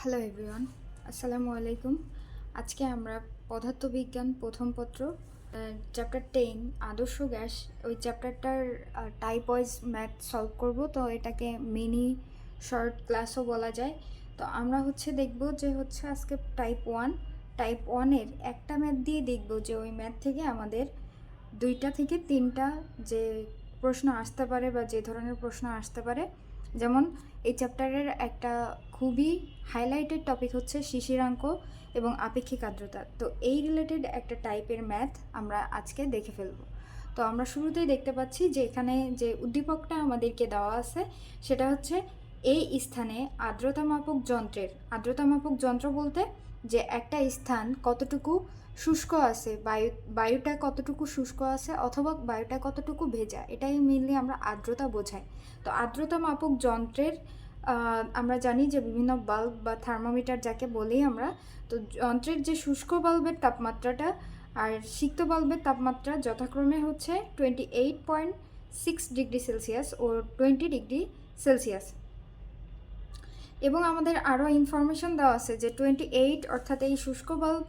Hello everyone আসসালামু আলাইকুম আজকে আমরা পদার্থবিজ্ঞান প্রথম পত্র চ্যাপ্টার টেন আদর্শ গ্যাস, ওই চ্যাপ্টারটার টাইপ ওয়াইজ ম্যাথ সলভ করব। তো এটাকে মিনি শর্ট ক্লাসও বলা যায়। তো আমরা হচ্ছে দেখব যে হচ্ছে আজকে টাইপ ওয়ান টাইপ ওয়ানের একটা ম্যাথ দিয়ে দেখব যে ওই ম্যাথ থেকে আমাদের দুইটা থেকে তিনটা যে প্রশ্ন আসতে পারে বা যে ধরনের প্রশ্ন আসতে পারে। যেমন এই চ্যাপ্টারের একটা খুবই হাইলাইটেড টপিক হচ্ছে শিশিরাঙ্ক এবং আপেক্ষিক আর্দ্রতা। তো এই রিলেটেড একটা টাইপের ম্যাথ আমরা আজকে দেখে ফেলব। তো আমরা শুরুতেই দেখতে পাচ্ছি যে এখানে যে উদ্দীপকটা আমাদেরকে দেওয়া আছে, সেটা হচ্ছে এই স্থানে আর্দ্রতা মাপক যন্ত্রের আর্দ্রতা মাপক যন্ত্র বলতে যে একটা স্থান কতটুকু শুষ্ক আছে, বায়ু বায়ুটা কতটুকু শুষ্ক আছে অথবা বায়ুটা কতটুকু ভেজা, এটাই মেনলি আমরা আর্দ্রতা বোঝাই। তো আর্দ্রতা মাপক যন্ত্রের আমরা জানি যে বিভিন্ন বাল্ব বা থার্মোমিটার যাকে বলি আমরা, তো যন্ত্রের যে শুষ্ক বাল্বের তাপমাত্রাটা আর সিক্ত বাল্বের তাপমাত্রা যথাক্রমে হচ্ছে twenty eight point six degree Celsius ও টোয়েন্টি ডিগ্রি সেলসিয়াস এবং আমাদের আরও ইনফরমেশন দেওয়া আছে যে টোয়েন্টি এইট অর্থাৎ এই শুষ্ক bulb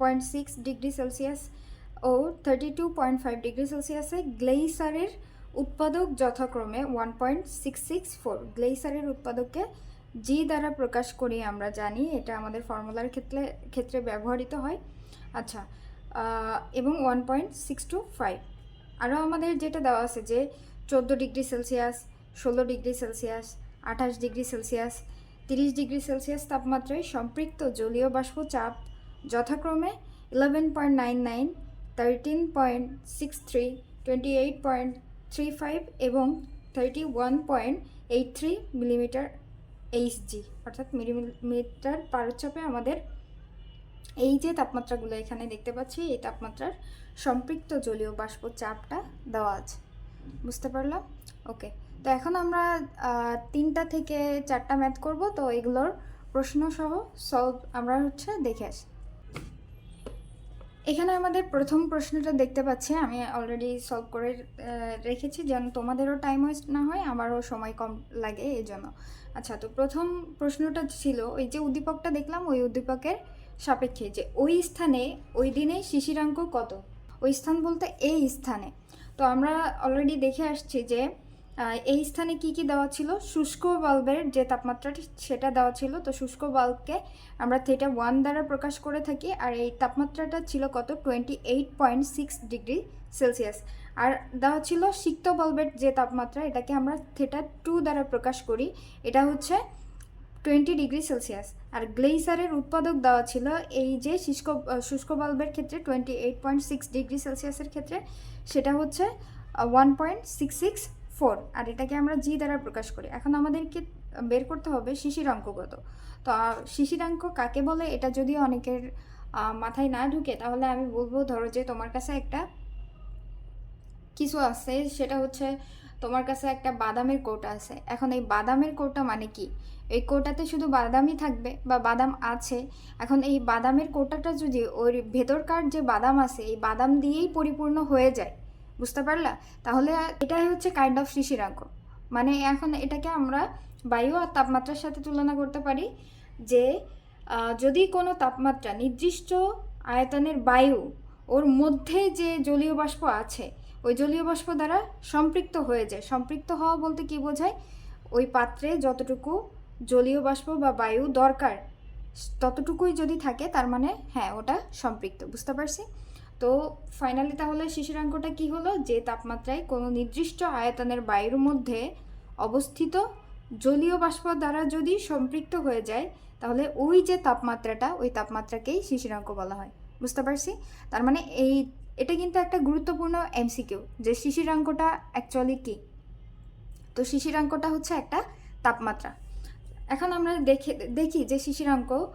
point six degree Celsius ও thirty two point five degree সেলসিয়াসে গ্লেইসারের উৎপাদক যথাক্রমে one point six six four গ্লেইসারের উৎপাদককে জি দ্বারা প্রকাশ করি আমরা জানি, এটা আমাদের ফর্মুলার ক্ষেত্রে ক্ষেত্রে ব্যবহৃত হয়। আচ্ছা এবং one point six two five আরও আমাদের যেটা দেওয়া আছে যে চোদ্দ ডিগ্রি সেলসিয়াস, ষোলো ডিগ্রি সেলসিয়াস, আঠাশ ডিগ্রি সেলসিয়াস, তিরিশ ডিগ্রি সেলসিয়াস তাপমাত্রায় সম্পৃক্ত জলীয় বাষ্প চাপ যথাক্রমে eleven point nine nine thirteen point six three twenty eight point three five এবং thirty one point eight three millimetre Hg অর্থাৎ মিলিমিটার পারচ্ছাপে আমাদের এই যে তাপমাত্রাগুলো এখানে দেখতে পাচ্ছি, এই তাপমাত্রার সম্পৃক্ত জলীয় বাষ্প চাপটা দেওয়া আছে। বুঝতে পারলাম? ওকে তো এখন আমরা তিনটা থেকে চারটা ম্যাথ করব, তো এগুলোর প্রশ্ন সহ সলভ আমরা হচ্ছে দেখে আসি। এখানে আমাদের প্রথম প্রশ্নটা দেখতে পাচ্ছি, আমি অলরেডি সলভ করে রেখেছি যেন তোমাদেরও টাইম ওয়েস্ট না হয়, আমারও সময় কম লাগে এই জন্য আচ্ছা তো প্রথম প্রশ্নটা ছিল, ওই যে উদ্দীপকটা দেখলাম, ওই উদ্দীপকের সাপেক্ষে যে ওই স্থানে, ওই দিনে শিশিরাঙ্ক কত? ওই স্থান বলতে এই স্থানে। তো আমরা অলরেডি দেখে আসছি যে এই স্থানে কি কি দেওয়া ছিল? শুষ্ক বাল্বের যে তাপমাত্রাটি সেটা দেওয়া ছিল। তো শুষ্ক বাল্বকে আমরা থেটা ওয়ান দ্বারা প্রকাশ করে থাকি আর এই তাপমাত্রাটা ছিল কত? Twenty eight point six degree Celsius আর দেওয়া ছিল সিক্ত বাল্বের যে তাপমাত্রা, এটাকে আমরা থেটা টু দ্বারা প্রকাশ করি। এটা হচ্ছে টোয়েন্টি ডিগ্রি সেলসিয়াস আর গ্লেইসারের উৎপাদক দেওয়া ছিল এই যে শুষ্ক শুষ্ক বাল্বের ক্ষেত্রে twenty eight point six degree সেলসিয়াসের ক্ষেত্রে, সেটা হচ্ছে one point six six four আর এটাকে আমরা জি দ্বারা প্রকাশ করি। এখন আমাদেরকে বের করতে হবে শিশিরাঙ্ক কত তো আহ, শিশিরাঙ্ক কাকে বলে? এটা যদি অনেকের মাথায় না ঢুকে তাহলে আমি বলব ধরো যে তোমার কাছে একটা কিছু আছে সেটা হচ্ছে তোমার কাছে একটা বাদামের কোটা আছে। এখন এই বাদামের কোটা মানে কি? এই কোটাতে শুধু বাদামই থাকবে বা বাদাম আছে। এখন এই বাদামের কোটাটা যদি ওর ভেতরকার যে বাদাম আছে এই বাদাম দিয়েই পরিপূর্ণ হয়ে যায়। বুঝতে পারলা? তাহলে এটাই হচ্ছে কাইন্ড অফ শিশিরাঙ্ক। মানে এখন এটাকে আমরা বায়ু আর তাপমাত্রার সাথে তুলনা করতে পারি যে যদি কোনো তাপমাত্রা নির্দিষ্ট আয়তনের বায়ু ওর মধ্যে যে জলীয় বাষ্প আছে, ওই জলীয় বাষ্প দ্বারা সম্পৃক্ত হয়ে যায়। সম্পৃক্ত হওয়া বলতে কি বোঝায়? ওই পাত্রে যতটুকু জলীয় বাষ্প বা বায়ু দরকার, ততটুকুই যদি থাকে, তার মানে হ্যাঁ ওটা সম্পৃক্ত। বুঝতে পারছি? তো ফাইনালি তাহলে শিশিরাঙ্কটা কি হলো? যে তাপমাত্রায় কোনো নির্দিষ্ট আয়তনের বায়ুর মধ্যে অবস্থিত জলীয় বাষ্প দ্বারা যদি সম্পৃক্ত হয়ে যায়, তাহলে ওই যে তাপমাত্রাটা, ওই তাপমাত্রাকেই শিশিরাঙ্ক বলা হয়। বুঝতে পারছি? তার মানে এই, এটা কিন্তু একটা গুরুত্বপূর্ণ এমসিকিউ যে শিশিরাঙ্কটা অ্যাকচুয়ালি কী? তো শিশিরাঙ্কটা হচ্ছে একটা তাপমাত্রা। এখন আমরা দেখে, দেখি যে শিশিরাঙ্ক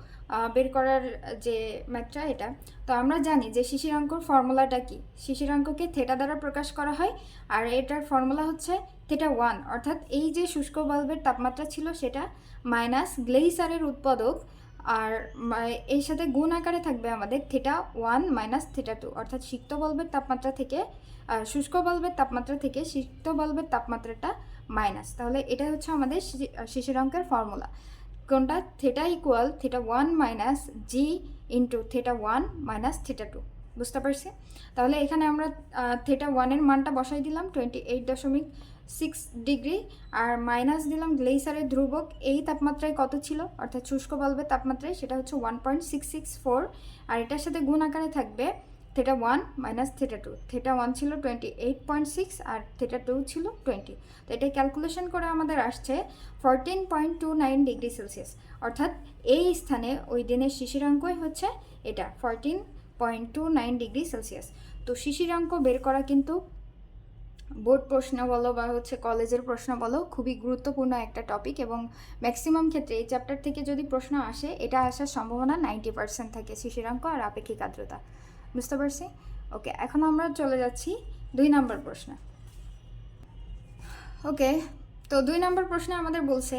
বের করার যে ম্যাথটা এটা। তো আমরা জানি যে শিশিরাঙ্কর ফর্মুলাটা কি? শিশির অঙ্ককে থেটা দ্বারা প্রকাশ করা হয় আর এটার ফর্মুলা হচ্ছে থেটা ওয়ান অর্থাৎ এই যে শুষ্ক বাল্বের তাপমাত্রা ছিল সেটা মাইনাস গ্লেইসারের উৎপাদক আর এর সাথে গুণ আকারে থাকবে আমাদের theta one minus theta two অর্থাৎ সিক্ত বাল্বের তাপমাত্রা থেকে শুষ্ক বাল্বের তাপমাত্রা থেকে সিক্ত বাল্বের তাপমাত্রাটা মাইনাস তাহলে এটা হচ্ছে আমাদের শিশির অঙ্কের ফর্মুলা। কোনটা? Theta equal theta one minus G into theta one minus theta two বুঝতে পারছি? তাহলে এখানে আমরা থেটা ওয়ানের মানটা বসাই দিলাম টোয়েন্টি এইট দশমিক সিক্স ডিগ্রি আর মাইনাস দিলাম গ্লেসারের ধ্রুবক। এই তাপমাত্রায় কত ছিল? অর্থাৎ শুষ্ক বাল্বের তাপমাত্রায়, সেটা হচ্ছে one point six six four আর এটার সাথে গুণ আকারে থাকবে theta one minus theta two theta one ছিল টোয়েন্টি এইট পয়েন্ট সিক্স আর থেটা টু ছিল টোয়েন্টি তো এটা ক্যালকুলেশন করে আমাদের আসছে fourteen point two nine degree Celsius অর্থাৎ এই স্থানে ওই দিনের শিশিরাঙ্কই হচ্ছে এটা fourteen point two nine degree Celsius তো শিশিরাঙ্ক বের করা কিন্তু বোর্ড প্রশ্ন বলো বা হচ্ছে কলেজের প্রশ্ন বলো খুবই গুরুত্বপূর্ণ একটা টপিক এবং ম্যাক্সিমাম ক্ষেত্রে এই চ্যাপ্টার থেকে যদি প্রশ্ন আসে, এটা আসার সম্ভাবনা নাইনটি পার্সেন্ট থাকে শিশিরাঙ্ক আর আপেক্ষিক আর্দ্রতা। বুঝতে পারছি? ওকে এখন আমরা চলে যাচ্ছি দুই নম্বর প্রশ্ন। ওকে তো দুই নম্বর প্রশ্নে আমাদের বলছে,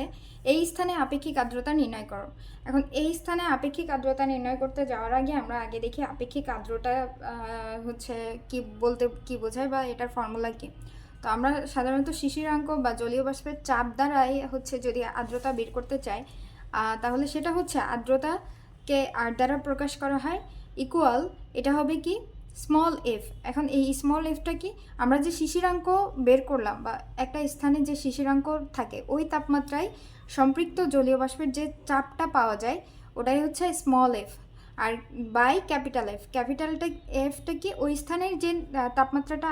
এই স্থানে আপেক্ষিক আর্দ্রতা নির্ণয় করো। এখন এই স্থানে আপেক্ষিক আর্দ্রতা নির্ণয় করতে যাওয়ার আগে আমরা আগে দেখি আপেক্ষিক আর্দ্রতা হচ্ছে কি বলতে, কি বোঝায় বা এটার ফর্মুলা কি? তো আমরা সাধারণত শিশিরাঙ্ক বা জলীয় বাষ্পের চাপ দ্বারাই হচ্ছে যদি আর্দ্রতা বের করতে চাই তাহলে সেটা হচ্ছে আর্দ্রতাকে আর দ্বারা প্রকাশ করা হয় ইকুয়াল এটা হবে কি? স্মল এফ এখন এই স্মল এফটা কি? আমরা যে শিশিরাঙ্ক বের করলাম বা একটা স্থানে যে শিশিরাঙ্ক থাকে, ওই তাপমাত্রায় সম্পৃক্ত জলীয় বাষ্পের যে চাপটা পাওয়া যায়, ওটাই হচ্ছে স্মল এফ আর বাই ক্যাপিটাল এফ ক্যাপিটালটা এফটা কি? ওই স্থানের যে তাপমাত্রাটা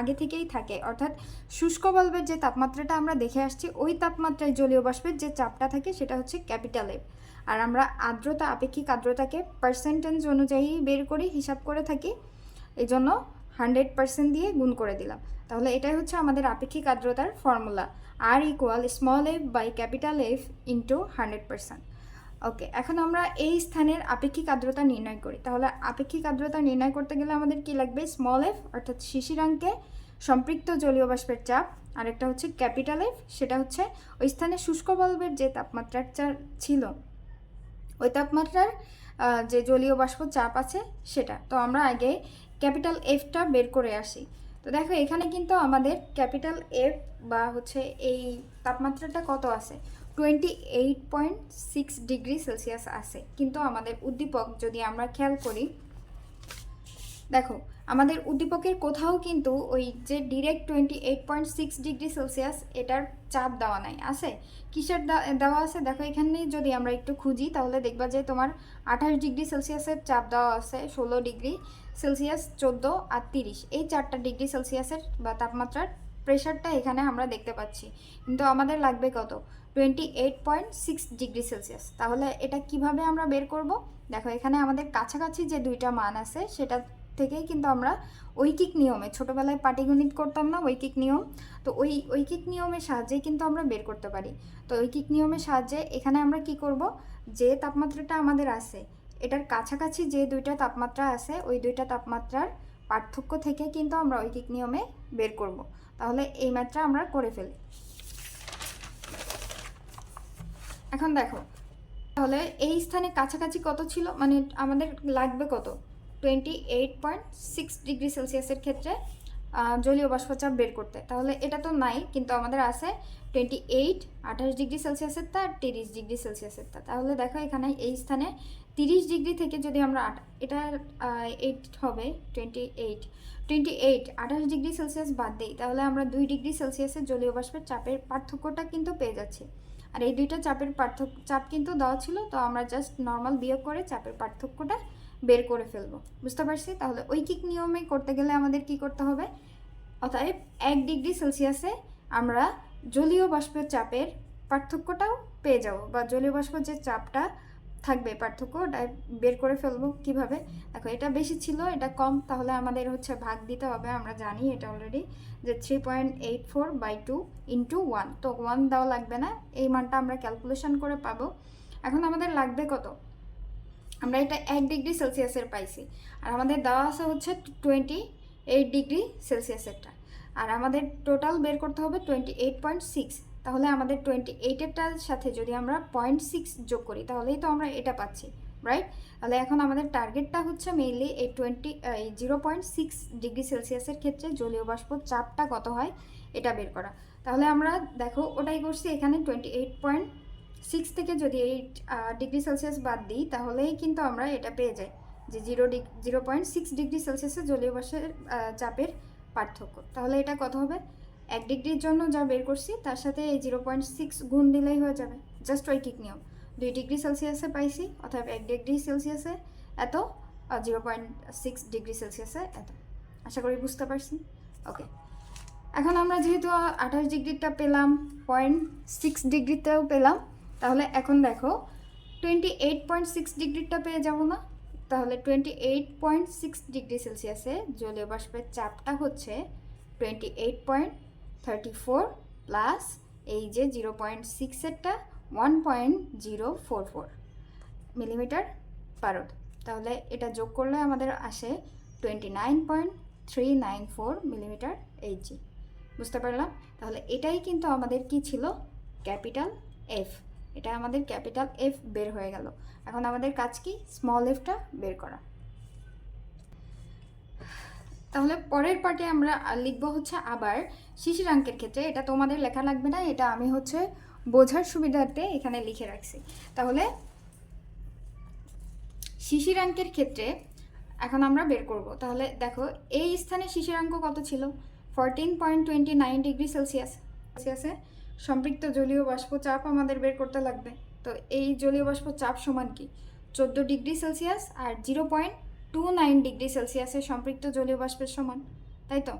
আগে থেকেই থাকে। অর্থাৎ শুষ্ক বাল্বের যে তাপমাত্রাটা আমরা দেখে আসছি, ওই তাপমাত্রায় জলীয় বাষ্পের যে চাপটা থাকে, সেটা হচ্ছে ক্যাপিটাল এফ আর আমরা আর্দ্রতা, আপেক্ষিক আর্দ্রতাকে পার্সেন্টেজ অনুযায়ী বের করি হিসাব করে থাকি এই জন্য হান্ড্রেড পার্সেন্ট দিয়ে গুণ করে দিলাম। তাহলে এটাই হচ্ছে আমাদের আপেক্ষিক আর্দ্রতার formula R equal small F by capital F into hundred percent okay এখন আমরা এই স্থানের আপেক্ষিক আর্দ্রতা নির্ণয় করি। তাহলে আপেক্ষিক আর্দ্রতা নির্ণয় করতে গেলে আমাদের কি লাগবে? স্মল এফ অর্থাৎ শিশিরাঙ্কে সম্পৃক্ত জলীয় বাষ্পের চাপ, আরেকটা হচ্ছে ক্যাপিটাল এফ সেটা হচ্ছে ওই স্থানে শুষ্ক বাল্বের যে তাপমাত্রাটা ছিল ওই তাপমাত্রার যে জলীয় বাষ্প চাপ আছে সেটা। তো আমরা আগে ক্যাপিটাল এফটা বের করে আসি। তো দেখো, এখানে কিন্তু আমাদের ক্যাপিটাল এফ বা হচ্ছে এই তাপমাত্রাটা কত আছে? Twenty eight point six degree Celsius আছে। কিন্তু আমাদের উদ্দীপক যদি আমরা খেয়াল করি, দেখো আমাদের উদ্দীপকের কোথাও কিন্তু ওই যে direct twenty eight point six degree Celsius এটার চাপ দেওয়া নাই, আছে? কিসের দেওয়া আছে? দেখো এখানে যদি আমরা একটু খুঁজি, তাহলে দেখবা যে তোমার আঠাশ ডিগ্রি সেলসিয়াসের চাপ দেওয়া আছে, ষোলো ডিগ্রি সেলসিয়াস চোদ্দ আর তিরিশ। এই চারটা ডিগ্রি সেলসিয়াসের বা তাপমাত্রার প্রেশারটা এখানে আমরা দেখতে পাচ্ছি। কিন্তু আমাদের লাগবে কত? Twenty eight point six degree Celsius তাহলে এটা কীভাবে আমরা বের করব? দেখো এখানে আমাদের কাছাকাছি যে দুইটা মান আছে, সেটা থেকেই কিন্তু আমরা ঐকিক নিয়মে, ছোটোবেলায় পাটিগণিত করতাম না ঐকিক নিয়ম? তো ওই ঐকিক নিয়মের সাহায্যেই কিন্তু আমরা বের করতে পারি। তো ঐকিক নিয়মের সাহায্যে এখানে আমরা কি করব? যে তাপমাত্রাটা আমাদের আছে, এটার কাছাকাছি যে দুইটা তাপমাত্রা আছে, ওই দুইটা তাপমাত্রার পার্থক্য থেকে কিন্তু আমরা ঐকিক নিয়মে বের করব। তাহলে এই ম্যাথটা আমরা করে ফেলি। এখন দেখো, তাহলে এই স্থানে কাছাকাছি কত ছিল? মানে আমাদের লাগবে কত? Twenty eight point six degree সেলসিয়াসের ক্ষেত্রে জলীয় বাষ্পচাপ বের করতে। তাহলে এটা তো নাই, কিন্তু আমাদের আছে টোয়েন্টি এইট আঠাশ ডিগ্রি সেলসিয়াসের তা, তিরিশ ডিগ্রি সেলসিয়াসের তা। তাহলে দেখো এখানে এই স্থানে তিরিশ ডিগ্রি থেকে যদি আমরা এটা এইট হবে টোয়েন্টি এইট টোয়েন্টি এইট আঠাশ ডিগ্রি সেলসিয়াস বাদ দিই, তাহলে আমরা দুই ডিগ্রি সেলসিয়াসের জলীয় বাষ্পের চাপের পার্থক্যটা কিন্তু পেয়ে যাচ্ছি। আর এই দুইটা চাপের পার্থক্য, চাপ কিন্তু দেওয়া ছিল, তো আমরা জাস্ট নর্মাল বিয়োগ করে চাপের পার্থক্যটা বের করে ফেলব। বুঝতে পারছি? তাহলে ঐকিক নিয়মে করতে গেলে আমাদের কি করতে হবে? অতএব এক ডিগ্রি সেলসিয়াসে আমরা জলীয় বাষ্পের চাপের পার্থক্যটাও পেয়ে যাব বা জলীয় বাষ্প যে চাপটা থাকবে, পার্থক্য ওটা বের করে ফেলব কীভাবে? দেখো, এটা বেশি ছিল, এটা কম, তাহলে আমাদের হচ্ছে ভাগ দিতে হবে, আমরা জানি এটা অলরেডি যে three point eight four by two into one তো ওয়ান দেওয়া লাগবে না, এই মানটা আমরা ক্যালকুলেশন করে পাবো। এখন আমাদের লাগবে কত? আমরা এটা এক ডিগ্রি সেলসিয়াসের পাইছি। আর আমাদের দেওয়া আছে হচ্ছে টোয়েন্টি এইট ডিগ্রি সেলসিয়াসেরটা। আর আমাদের টোটাল বের করতে হবে টোয়েন্টি এইট পয়েন্ট সিক্স তাহলে আমাদের টোয়েন্টি এইটেরটার সাথে যদি আমরা পয়েন্ট সিক্স যোগ করি, তাহলেই তো আমরা এটা পাচ্ছি রাইট তাহলে এখন আমাদের টার্গেটটা হচ্ছে মেইনলি এই টোয়েন্টি এই জিরো পয়েন্ট সিক্স ডিগ্রি সেলসিয়াসের ক্ষেত্রে জলীয় বাষ্প চাপটা কত হয়, এটা বের করা। তাহলে আমরা দেখো ওটাই করছি, এখানে টোয়েন্টি এইট পয়েন্ট সিক্স থেকে যদি এইট ডিগ্রি সেলসিয়াস বাদ দিই তাহলেই কিন্তু আমরা এটা পেয়ে যাই যে zero degree zero point six degree সেলসিয়াসে জলীয় আহ, চাপের পার্থক্য। তাহলে এটা কত হবে? এক ডিগ্রির জন্য যা বের করছি তার সাথে এই জিরো পয়েন্ট সিক্স গুণ দিলেই হয়ে যাবে। জাস্ট ঐকিক নিয়ম। দুই ডিগ্রি সেলসিয়াসে পাইছি অর্থাৎ এক ডিগ্রি সেলসিয়াসে এত জিরো পয়েন্ট সিক্স ডিগ্রি সেলসিয়াসে এত। আশা করি বুঝতে পারছি? ওকে এখন আমরা যেহেতু আঠাশ ডিগ্রিটা পেলাম পয়েন্ট সিক্স ডিগ্রিতেও পেলাম তাহলে এখন দেখো টোয়েন্টি এইট পয়েন্ট সিক্স ডিগ্রিটা পেয়ে যাব না। তাহলে twenty eight point six degree সেলসিয়াসে জলীয় বাষ্পের চাপটা হচ্ছে twenty eight point thirty four plus এই যে zero point সিক্সেরটা one point zero four four millimetre পারদ তাহলে এটা যোগ করলে আমাদের আসে twenty nine point three nine four millimetre Hg বুঝতে পারলাম? তাহলে এটাই কিন্তু আমাদের কি ছিল? ক্যাপিটাল এফ এটা আমাদের ক্যাপিটাল এফ বের হয়ে গেল। এখন আমাদের কাজ কি? স্মল এফটা বের করা। তাহলে পরের পার্টে আমরা লিখব হচ্ছে আবার শিশিরাঙ্কের ক্ষেত্রে। এটা তোমাদের লেখা লাগবে না, এটা আমি হচ্ছে বোঝার সুবিধার্থে এখানে লিখে রাখছি। তাহলে শিশিরাঙ্কের ক্ষেত্রে এখন আমরা বের করব। তাহলে দেখো, এই স্থানে শিশিরাঙ্ক কত ছিল? Fourteen point twenty nine degree Celsius সেলসিয়াসে সম্পৃক্ত জলীয় বাষ্প চাপ আমাদের বের করতে লাগবে। তো এই জলীয় বাষ্প চাপ সমান কি? চোদ্দ ডিগ্রি সেলসিয়াস আর zero point two nine degree সেলসিয়াসে সম্পৃক্ত জলীয় বাষ্পের সমান, তাই তো?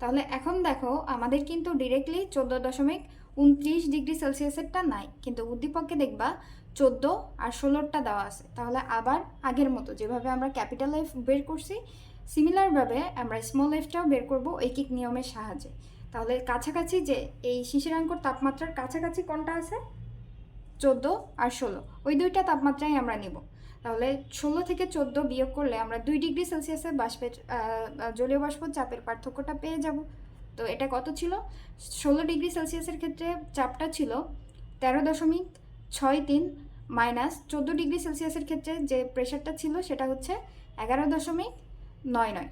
তাহলে এখন দেখো, আমাদের কিন্তু ডিরেক্টলি চোদ্দ দশমিক উনত্রিশ ডিগ্রি সেলসিয়াসেরটা নাই, কিন্তু উদ্দীপককে দেখবা চোদ্দ আর ষোলোরটা দেওয়া আছে। তাহলে আবার আগের মতো, যেভাবে আমরা ক্যাপিটাল এফ বের করছি সিমিলারভাবে আমরা স্মল এফটাও বের করব ঐকিক নিয়মের সাহায্যে। তাহলে কাছাকাছি যে এই শিশিরাঙ্কর তাপমাত্রার কাছাকাছি কোনটা আছে? চোদ্দ আর ষোলো। ওই দুইটা তাপমাত্রাই আমরা নিব। তাহলে ষোলো থেকে চোদ্দ বিয়োগ করলে আমরা দুই ডিগ্রি সেলসিয়াসের বাষ্পের জলীয় বাষ্প চাপের পার্থক্যটা পেয়ে যাব। তো এটা কত ছিল? ষোলো ডিগ্রি সেলসিয়াসের ক্ষেত্রে চাপটা ছিল তেরো দশমিক ছয় তিন মাইনাস চোদ্দ ডিগ্রি সেলসিয়াসের ক্ষেত্রে যে প্রেশারটা ছিল সেটা হচ্ছে এগারো দশমিক নয় নয়।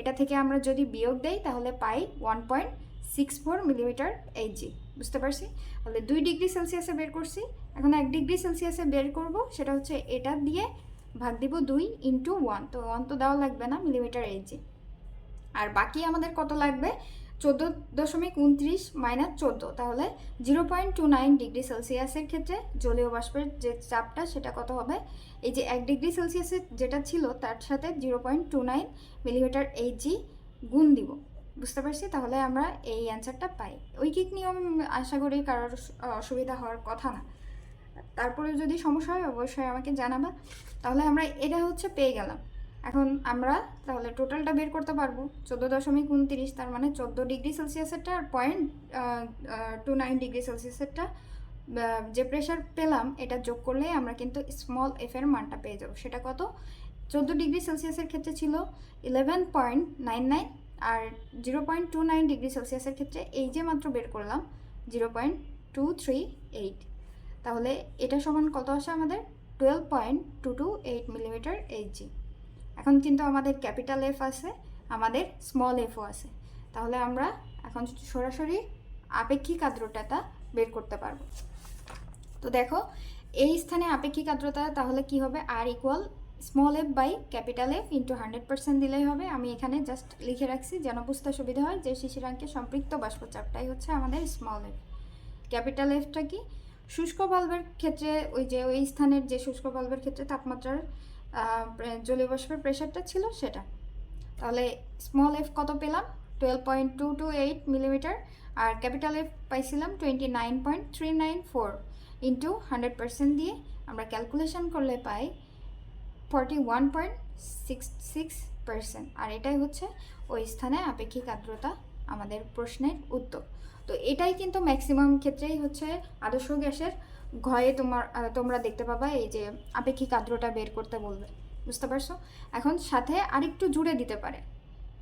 এটা থেকে আমরা যদি বিয়োগ দেই তাহলে পাই one point six four millimetre Hg বুঝতে পারছি? তাহলে দুই ডিগ্রি সেলসিয়াসে বের করছি। এখন এক ডিগ্রি সেলসিয়াসে বের করব, সেটা হচ্ছে এটা দিয়ে ভাগ দিব দুই ইন্টু ওয়ান তো ওয়ান তো দেওয়া লাগবে না মিলিমিটার এইচজি আর বাকি আমাদের কত লাগবে? চোদ্দ দশমিক উনত্রিশ মাইনাস চোদ্দ, তাহলে zero point two nine degree সেলসিয়াসের ক্ষেত্রে জলীয় বাষ্পের যে চাপটা, সেটা কত হবে? এই যে এক ডিগ্রি সেলসিয়াসের যেটা ছিল, তার সাথে zero point two nine millimetre H G গুণ দিব। বুঝতে পারছি, তাহলে আমরা এই অ্যান্সারটা পাই। ঐকিক নিয়ম আশা করি কারোর অসুবিধা হওয়ার কথা না। তারপরে যদি সমস্যা হয়, অবশ্যই আমাকে জানাবা। তাহলে আমরা এটা হচ্ছে পেয়ে গেলাম। এখন আমরা তাহলে টোটালটা বের করতে পারব। চোদ্দ দশমিক উনতিরিশ, তার মানে চোদ্দ ডিগ্রি সেলসিয়াসেরটা আর পয়েন্ট টু নাইন ডিগ্রি সেলসিয়াসেরটা যে প্রেশার পেলাম, এটা যোগ করলে আমরা কিন্তু স্মল এফ এর মানটা পেয়ে যাব। সেটা কত? চোদ্দ ডিগ্রি সেলসিয়াসের ক্ষেত্রে ছিল ইলেভেন পয়েন্ট নাইন নাইন আর zero point two nine degree সেলসিয়াসের ক্ষেত্রে এই যে মাত্র বের করলাম zero point two three eight তাহলে এটা সমান কত আসে আমাদের? Twelve point two two eight millimetre Hg এখন কিন্তু আমাদের ক্যাপিটাল এফ আছে, আমাদের স্মল এফও আছে। তাহলে আমরা এখন সরাসরি আপেক্ষিক আর্দ্রতাটা বের করতে পারব। তো দেখো, এই স্থানে আপেক্ষিক আর্দ্রতা তাহলে কি হবে? R equal small F by capital F into hundred percent দিলেই হবে। আমি এখানে জাস্ট লিখে রাখছি যেন বুঝতে সুবিধা হয় যে শিশিরাঙ্কে সম্পৃক্ত বাষ্পচাপটাই হচ্ছে আমাদের স্মল এফ ক্যাপিটাল এফটা কি? শুষ্ক বাল্বের ক্ষেত্রে ওই যে ওই স্থানের যে শুষ্ক বাল্বের ক্ষেত্রে তাপমাত্রার জলীয় বাষ্পের প্রেশারটা ছিল সেটা। তাহলে স্মল এফ কত পেলাম? Twelve point two two eight millimetre আর ক্যাপিটাল এফ পাইছিলাম twenty nine point three nine four into hundred percent দিয়ে। আমরা ক্যালকুলেশন করলে পাই forty one point six six percent আর এটাই হচ্ছে ওই স্থানে আপেক্ষিক আর্দ্রতা আমাদের প্রশ্নের উত্তর। তো এটাই কিন্তু ম্যাক্সিমাম ক্ষেত্রেই হচ্ছে আদর্শ গ্যাসের ঘয়ে তোমার তোমরা দেখতে পাবা এই যে আপেক্ষিক আর্দ্রতা বের করতে বলবে। বুঝতে পারছ? এখন সাথে আরেকটু জুড়ে দিতে পারে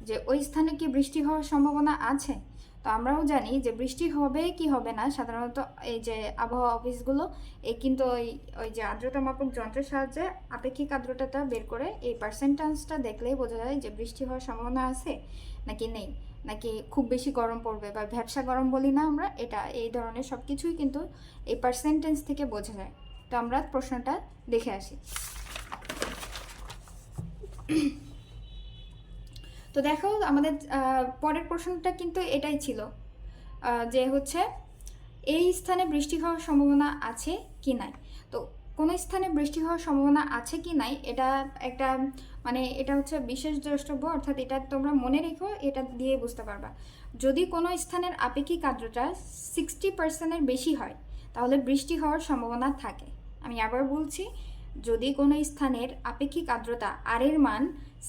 যে ওই স্থানে কি বৃষ্টি হওয়ার সম্ভাবনা আছে? তো আমরাও জানি যে বৃষ্টি হবে কি হবে না। সাধারণত এই যে আবহাওয়া অফিসগুলো এই কিন্তু ওই ওই যে আর্দ্রতা মাপক যন্ত্রের সাহায্যে আপেক্ষিক আর্দ্রতাটা বের করে এই পার্সেন্টেজটা দেখলেই বোঝা যায় যে বৃষ্টি হওয়ার সম্ভাবনা আছে নাকি নেই। নাকি খুব বেশি গরম পড়বে বা ভ্যাবসা গরম বলি না আমরা, এটা এই ধরনের সব কিছুই কিন্তু এই পার্সেন্টেন্স থেকে বোঝা যায়। তো আমরা প্রশ্নটা দেখে আসি। তো দেখো, আমাদের পরের প্রশ্নটা কিন্তু এটাই ছিল যে হচ্ছে, এই স্থানে বৃষ্টি হওয়ার সম্ভাবনা আছে কি নাই? তো কোনো স্থানে বৃষ্টি হওয়ার সম্ভাবনা আছে কি নাই? এটা একটা মানে এটা হচ্ছে বিশেষ দ্রষ্টব্য, অর্থাৎ এটা তোমরা মনে রেখো, এটা দিয়ে বুঝতে পারবা। যদি কোনো স্থানের আপেক্ষিক আর্দ্রতা সিক্সটি পার্সেন্টের বেশি হয়, তাহলে বৃষ্টি হওয়ার সম্ভাবনা থাকে। আমি আবার বলছি যদি কোনো স্থানের আপেক্ষিক আর্দ্রতা আর এর মান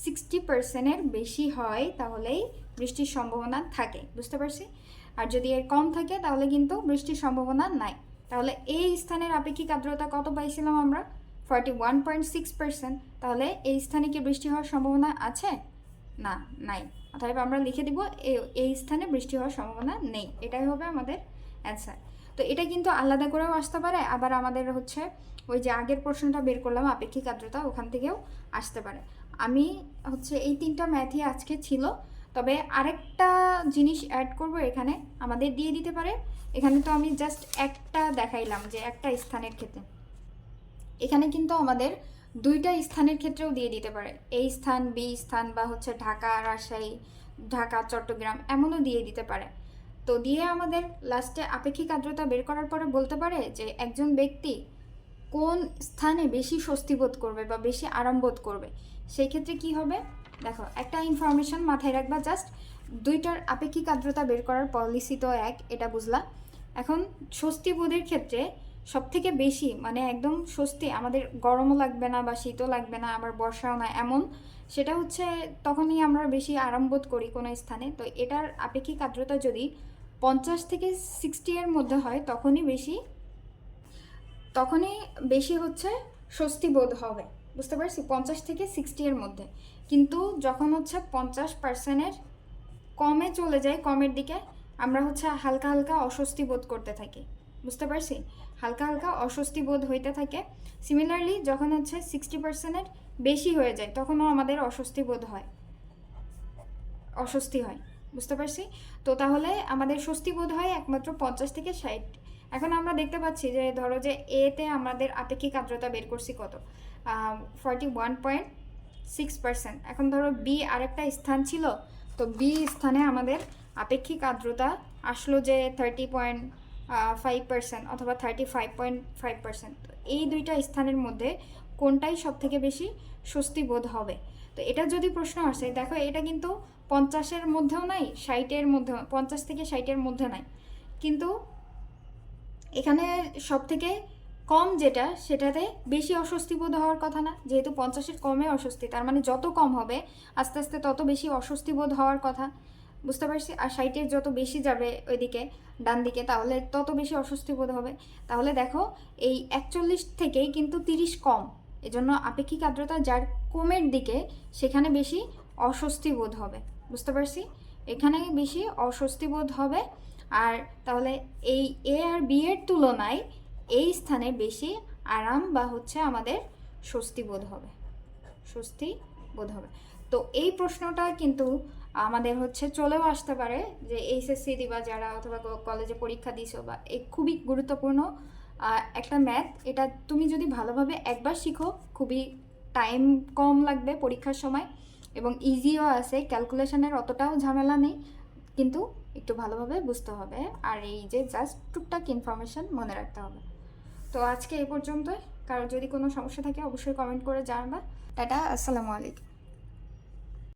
সিক্সটি পার্সেন্টের বেশি হয়, তাহলেই বৃষ্টির সম্ভাবনা থাকে, বুঝতে পারছি? আর যদি এর কম থাকে, তাহলে কিন্তু বৃষ্টির সম্ভাবনা নাই। তাহলে এই স্থানের আপেক্ষিক আর্দ্রতা কত পাইছিলাম আমরা? Forty one point six percent তাহলে এই স্থানে কি বৃষ্টি হওয়ার সম্ভাবনা আছে? না, নাই। অতএব আমরা লিখে দিব এই স্থানে বৃষ্টি হওয়ার সম্ভাবনা নেই। এটাই হবে আমাদের অ্যান্সার তো এটা কিন্তু আলাদা করেও আসতে পারে, আবার আমাদের হচ্ছে ওই যে আগের প্রশ্নটা বের করলাম, আপেক্ষিক আর্দ্রতা ওখান থেকেও আসতে পারে। আমি হচ্ছে এই তিনটা ম্যাথই আজকে ছিল, তবে আরেকটা জিনিস অ্যাড করব এখানে, আমাদের দিয়ে দিতে পারে। এখানে তো আমি জাস্ট একটা দেখাইলাম যে একটা স্থানের ক্ষেত্রে। এখানে কিন্তু আমাদের দুইটা স্থানের ক্ষেত্রেও দিয়ে দিতে পারে। এই স্থান, বি স্থান বা হচ্ছে ঢাকা, রাজশাহী, ঢাকা, চট্টগ্রাম, এমনও দিয়ে দিতে পারে। তো দিয়ে আমাদের লাস্টে আপেক্ষিক আর্দ্রতা বের করার পরে বলতে পারে যে একজন ব্যক্তি কোন স্থানে বেশি স্বস্তি বোধ করবে বা বেশি আরাম বোধ করবে? সেই ক্ষেত্রে কি হবে? দেখো, একটা ইনফরমেশন মাথায় রাখবা জাস্ট দুইটার আপেক্ষিক আর্দ্রতা বের করার পলিসি তো এক, এটা বুঝলা। এখন স্বস্তি বোধের ক্ষেত্রে সব থেকে বেশি মানে একদম স্বস্তি, আমাদের গরমও লাগবে না বা শীতও লাগবে না, আবার বর্ষাও না, এমন, সেটা হচ্ছে তখনই আমরা বেশি আরাম বোধ করি কোনো স্থানে। তো এটার আপেক্ষিক আর্দ্রতা যদি পঞ্চাশ থেকে সিক্সটি এর মধ্যে হয়, তখনই বেশি তখনই বেশি হচ্ছে স্বস্তি বোধ হবে, বুঝতে পারছি? পঞ্চাশ থেকে সিক্সটি এর মধ্যে। কিন্তু যখন হচ্ছে পঞ্চাশ পার্সেন্টের কমে চলে যায়, কমের দিকে, আমরা হচ্ছে হালকা হালকা অস্বস্তি বোধ করতে থাকি, বুঝতে পারছি? হালকা হালকা অস্বস্তি বোধ হইতে থাকে। সিমিলারলি যখন হচ্ছে সিক্সটি পার্সেন্টের বেশি হয়ে যায়, তখনও আমাদের অস্বস্তি বোধ হয়, অস্বস্তি হয়। বুঝতে পারছি? তো তাহলে আমাদের স্বস্তি বোধ হয় একমাত্র পঞ্চাশ থেকে ষাট। এখন আমরা দেখতে পাচ্ছি যে ধরো যে এতে আমাদের আপেক্ষিক আর্দ্রতা বের করছি কত? Forty one point six percent এখন ধরো বি আরেকটা স্থান ছিল, তো বি স্থানে আমাদের আপেক্ষিক আর্দ্রতা আসলো যে থার্টি পয়েন্ট ফাইভ পার্সেন্ট অথবা thirty five point five percent তো এই দুইটা স্থানের মধ্যে কোনটাই সব থেকে বেশি স্বস্তি বোধ হবে? তো এটা যদি প্রশ্ন আসে, দেখো এটা কিন্তু পঞ্চাশের মধ্যেও নাই, ষাটের মধ্যে, পঞ্চাশ থেকে ষাটের মধ্যে নাই। কিন্তু এখানে সব থেকে কম যেটা, সেটাতে বেশি অস্বস্তি বোধ হওয়ার কথা না, যেহেতু পঞ্চাশের কমে অস্বস্তি, তার মানে যত কম হবে, আস্তে আস্তে তত বেশি অস্বস্তি বোধ হওয়ার কথা। বুঝতে পারছি? আর সাইটের যত বেশি যাবে ওইদিকে ডান দিকে তাহলে তত বেশি অস্বস্তি বোধ হবে। তাহলে দেখো, এই একচল্লিশ থেকেই কিন্তু তিরিশ কম। এজন্য আপেক্ষিক আর্দ্রতা যার কমের দিকে, সেখানে বেশি অস্বস্তি বোধ হবে। বুঝতে পারছি? এখানে বেশি অস্বস্তি বোধ হবে। আর তাহলে এই এ আর বি এর তুলনায় এই স্থানে বেশি আরাম বা হচ্ছে আমাদের স্বস্তি বোধ হবে। স্বস্তি বোধ হবে। তো এই প্রশ্নটা কিন্তু আমাদের হচ্ছে চলেও আসতে পারে যে এইচএসসি দিবা যারা অথবা কলেজে পরীক্ষা দিছো বা এই খুবই গুরুত্বপূর্ণ একটা ম্যাথ এটা তুমি যদি ভালোভাবে একবার শিখো, খুবই টাইম কম লাগবে পরীক্ষার সময়। এবং ইজিও আছে ক্যালকুলেশনের অতটাও ঝামেলা নেই, কিন্তু একটু ভালোভাবে বুঝতে হবে। আর এই যে জাস্ট টুকটাক ইনফরমেশান মনে রাখতে হবে। তো আজকে এ পর্যন্তই। কারও যদি কোনো সমস্যা থাকে অবশ্যই কমেন্ট করে জানাবা। টাটা, আসসালামু আলাইকুম।